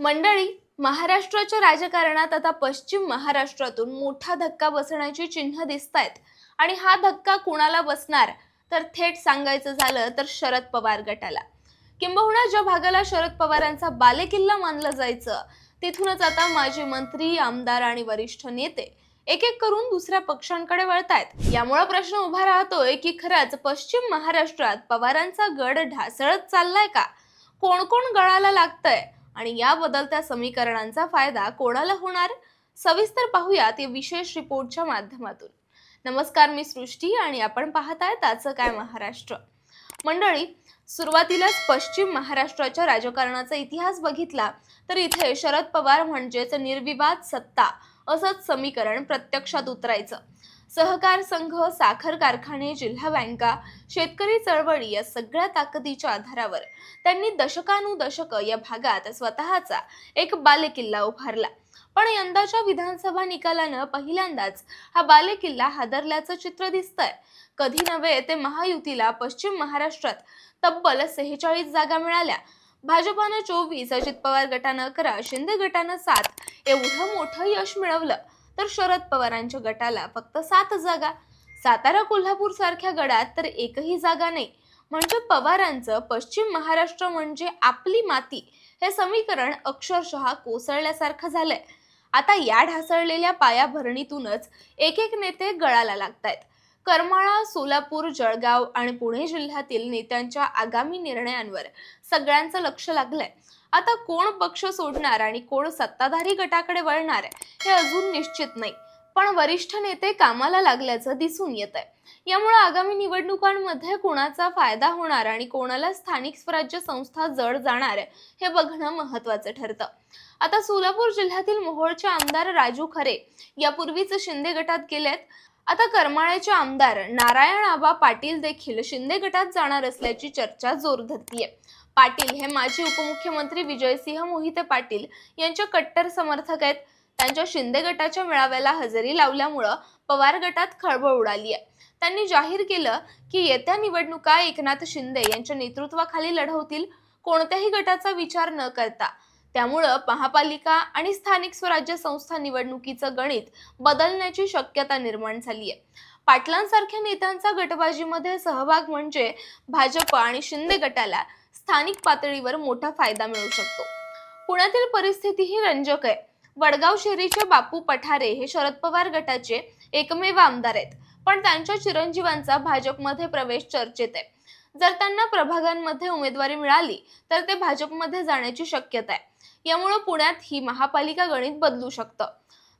मंडळी महाराष्ट्राच्या राजकारणात आता पश्चिम महाराष्ट्रातून मोठा धक्का बसण्याची चिन्ह दिसत आहेत आणि हा धक्का कुणाला बसणार? तर थेट सांगायचं झालं तर शरद पवार गटाला. किंबहुना ज्या भागाला शरद पवारांचा बालेकिल्ला मानलं जायचं तिथूनच आता माजी मंत्री आमदार आणि वरिष्ठ नेते एक एक करून दुसऱ्या पक्षांकडे वळतायत. यामुळे प्रश्न उभा राहतोय की खरंच पश्चिम महाराष्ट्रात पवारांचा गड ढासळत चाललाय का? कोण कोण गळाला लागतंय? आणि या बदलत्या समीकरणांचा फायदा कोणाला होणार? सविस्तर पाहूयात या विशेष रिपोर्टच्या माध्यमातून. नमस्कार मी सृष्टी आणि आपण पाहताय त्याचं काय महाराष्ट्र. मंडळी सुरुवातीलाच पश्चिम महाराष्ट्राच्या राजकारणाचा इतिहास बघितला तर इथे शरद पवार म्हणजेच निर्विवाद सत्ता असंच समीकरण प्रत्यक्षात उतरायचं. सहकार संघ साखर कारखाने जिल्हा बँका शेतकरी चळवळी या सगळ्या ताकदीच्या आधारावर त्यांनी दशकानुदशक या भागात स्वतःचा एक बालेकिल्ला उभारला. पण यंदाच्या विधानसभा निकालानं पहिल्यांदाच हा बालेकिल्ला हादरल्याचं चित्र दिसतंय. कधी नव्हे ते महायुतीला पश्चिम महाराष्ट्रात तब्बल सेहेचाळीस जागा मिळाल्या. भाजपानं चोवीस अजित पवार गटानं अकरा शिंदे गटानं सात एवढं मोठं यश मिळवलं. तर शरद पवारांच्या गटाला फक्त सात जागा. सातारा कोल्हापूर सारख्या गडात तर एकही जागा नाही. म्हणजे पवारांचं पश्चिम महाराष्ट्र म्हणजे आपली माती. हे समीकरण अक्षरशः कोसळल्यासारखं झालंय. आता या ढासळलेल्या पायाभरणीतूनच एक एक नेते गळाला लागतायत. करमाळा सोलापूर जळगाव आणि पुणे जिल्ह्यातील नेत्यांच्या आगामी निर्णयांवर सगळ्यांचं लक्ष लागलंय. आता कोण पक्ष सोडणार आणि कोण सत्ताधारी गटाकडे वळणार हे अजून निश्चित नाही. पण वरिष्ठ नेते कामाला लागल्याचं दिसून येत आहे यामुळे आगामी निवडणुकांमध्ये कोणाचा फायदा होणार आणि कोणाला स्थानिक स्वराज्य संस्था जड जाणार हे बघणं महत्वाचं ठरतं. आता सोलापूर जिल्ह्यातील मोहोळचे आमदार राजू खरे यापूर्वीच शिंदे गटात गेलेत. आता करमाळ्याचे आमदार नारायण आबा पाटील देखील शिंदे गटात जाणार असल्याची चर्चा जोर धरतीये पाटील हे माजी उपमुख्यमंत्री विजयसिंह मोहिते पाटील यांचे कट्टर समर्थक आहेत. त्यांच्या शिंदे गटाच्या मेळाव्याला हजेरी लावल्यामुळं पवार गटात खळबळ उडाली आहे. त्यांनी जाहीर केलं की येत्या निवडणुका एकनाथ शिंदे यांच्या नेतृत्वाखाली लढवतील कोणत्याही गटाचा विचार न करता. त्यामुळं महापालिका आणि स्थानिक स्वराज्य संस्था निवडणुकीचं गणित बदलण्याची शक्यता निर्माण झाली आहे. पाटलांसारख्या नेत्यांचा गटबाजीमध्ये सहभाग म्हणजे भाजप आणि शिंदे गटाला स्थानिक पातळीवर मोठा फायदा मिळू शकतो. पुण्यातील परिस्थिती ही रंजक आहे. वडगाव शहरीचे बापू पठारे हे शरद पवार गटाचे एकमेव आमदार आहेत. पण त्यांच्या चिरंजीवांचा भाजपमध्ये प्रवेश चर्चेत आहे. जर त्यांना प्रभागांमध्ये उमेदवारी मिळाली तर ते भाजपमध्ये जाण्याची शक्यता आहे. यामुळे पुण्यात ही महापालिका गणित बदलू शकतं.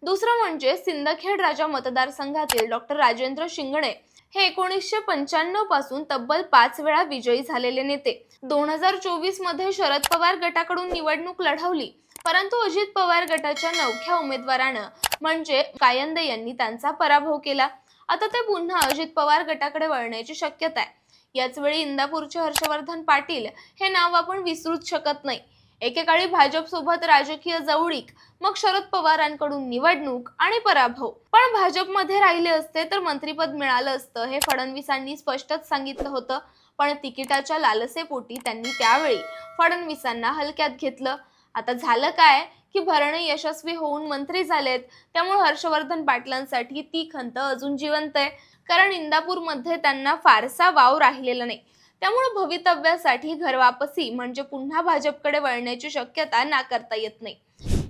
दुसरं म्हणजे सिंदखेड राजा मतदारसंघातील डॉक्टर राजेंद्र शिंगणे हे एकोणीसशे पंच्याण्णवपासून तब्बल पाच वेळा विजयी झालेले नेते. दोन हजार चोवीसमध्ये शरद पवार गटाकडून निवडणूक लढवली. परंतु अजित पवार गटाच्या नवख्या उमेदवारानं म्हणजे कायंदे यांनी त्यांचा पराभव केला. आता ते पुन्हा अजित पवार गटाकडे वळण्याची शक्यता आहे. याचवेळी इंदापूरचे हर्षवर्धन पाटील हे नाव आपण विसरूच शकत नाही. एकेकाळी भाजपसोबत राजकीय जवळीक मग शरद पवारांकडून निवडणूक आणि पराभव. पण भाजपमध्ये राहिले असते तर मंत्रीपद मिळालं असतं हे फडणवीसांनी स्पष्टच सांगितलं होतं. पण तिकिटाच्या लालसेपोटी त्यांनी त्यावेळी फडणवीसांना हलक्यात घेतलं. आता झालं काय? की भरणे यशस्वी होऊन मंत्री झालेत. त्यामुळे हर्षवर्धन पाटलांसाठी ती खंत अजून जिवंत आहे. कारण इंदापूरमध्ये त्यांना फारसा वाव राहिलेला नाही. त्यामुळे भवितव्यासाठी घरवापसी म्हणजे पुन्हा भाजपकडे वळण्याची शक्यता नाकारता येत नाही.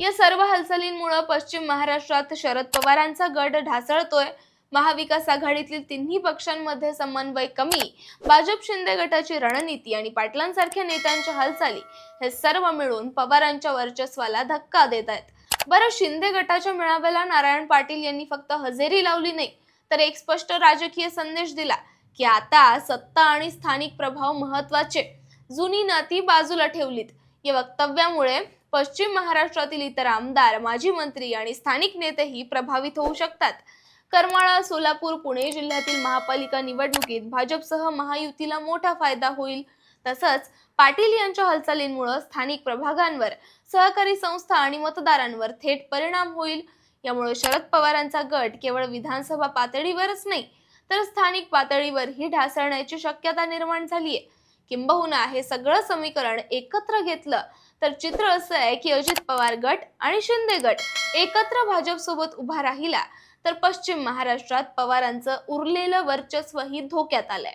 या सर्व हालचालींमुळे पश्चिम महाराष्ट्रात शरद पवारांचा गड ढासळतोय. महाविकास आघाडीतील तिन्ही पक्षांमध्ये समन्वय कमी भाजप शिंदे गटाची रणनीती आणि पाटलांसारख्या नेत्यांच्या हालचाली हे सर्व मिळून पवारांच्या वर्चस्वाला धक्का देत आहेत. बरं शिंदे गटाच्या मेळाव्याला नारायण पाटील यांनी फक्त हजेरी लावली नाही तर एक स्पष्ट राजकीय संदेश दिला. की आता सत्ता आणि स्थानिक प्रभाव महत्त्वाचे. जुनी नाती बाजूला ठेवलीत. या वक्तव्यामुळे पश्चिम महाराष्ट्रातील इतर आमदार माजी मंत्री आणि स्थानिक नेतेही प्रभावित होऊ शकतात. करमाळा सोलापूर पुणे जिल्ह्यातील महापालिका निवडणुकीत भाजपसह महायुतीला मोठा फायदा होईल. तसंच पाटील यांच्या हालचालींमुळे स्थानिक प्रभागांवर सहकारी संस्था आणि मतदारांवर थेट परिणाम होईल. यामुळे शरद पवारांचा गट केवळ विधानसभा पातळीवरच नाही तर स्थानिक पातळीवरही ढासळण्याची शक्यता निर्माण झाली आहे किंबहुना हे सगळं समीकरण एकत्र घेतलं तर चित्र असं आहे की अजित पवार गट आणि शिंदे गट एकत्र भाजपसोबत उभा राहिला तर पश्चिम महाराष्ट्रात पवारांचं उरलेलं वर्चस्वही धोक्यात आलंय.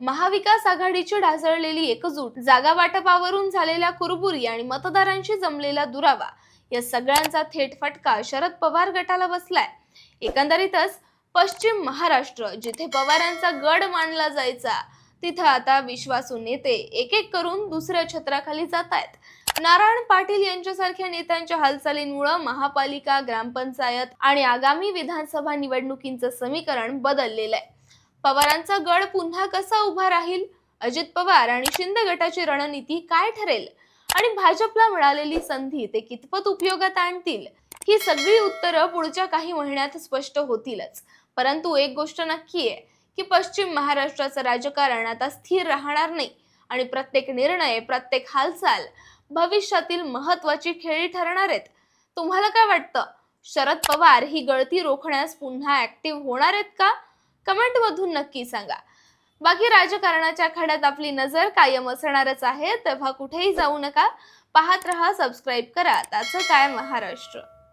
महाविकास आघाडीची ढासळलेली एकजूट जागा वाटपावरून झालेल्या कुरबुरी आणि मतदारांशी जमलेला दुरावा या सगळ्यांचा थेट फटका शरद पवार गटाला बसलाय. एकंदरीतच पश्चिम महाराष्ट्र जिथे पवारांचा गड मानला जायचा तिथं आता विश्वासू नेते एक एक करून दुसऱ्या छत्राखाली जात आहेत. नारायण पाटील यांच्यासारख्या नेत्यांच्या हालचालींमुळं महापालिका ग्रामपंचायत आणि आगामी विधानसभा निवडणुकींचं समीकरण बदललेलं आहे. पवारांचा गड पुन्हा कसा उभा राहील? अजित पवार आणि शिंदे गटाची रणनीती काय ठरेल? आणि भाजपला मिळालेली संधी ते कितपत उपयोगात आणतील? ही सगळी उत्तरं पुढच्या काही महिन्यात स्पष्ट होतीलच. परंतु एक गोष्ट नक्की आहे की पश्चिम महाराष्ट्राचं राजकारण आता स्थिर राहणार नाही आणि प्रत्येक निर्णय प्रत्येक हालचाल भविष्यातील महत्वाची खेळी ठरणार आहेत. तुम्हाला काय वाटतं? शरद पवार ही गळती रोखण्यास पुन्हा ऍक्टिव्ह होणार आहेत का? कमेंटमधून नक्की सांगा. बाकी राजकारणाच्या खड्यात आपली नजर कायम असणारच आहे तेव्हा कुठेही जाऊ नका. पाहत रहा सबस्क्राईब करा. त्याचं काय महाराष्ट्र?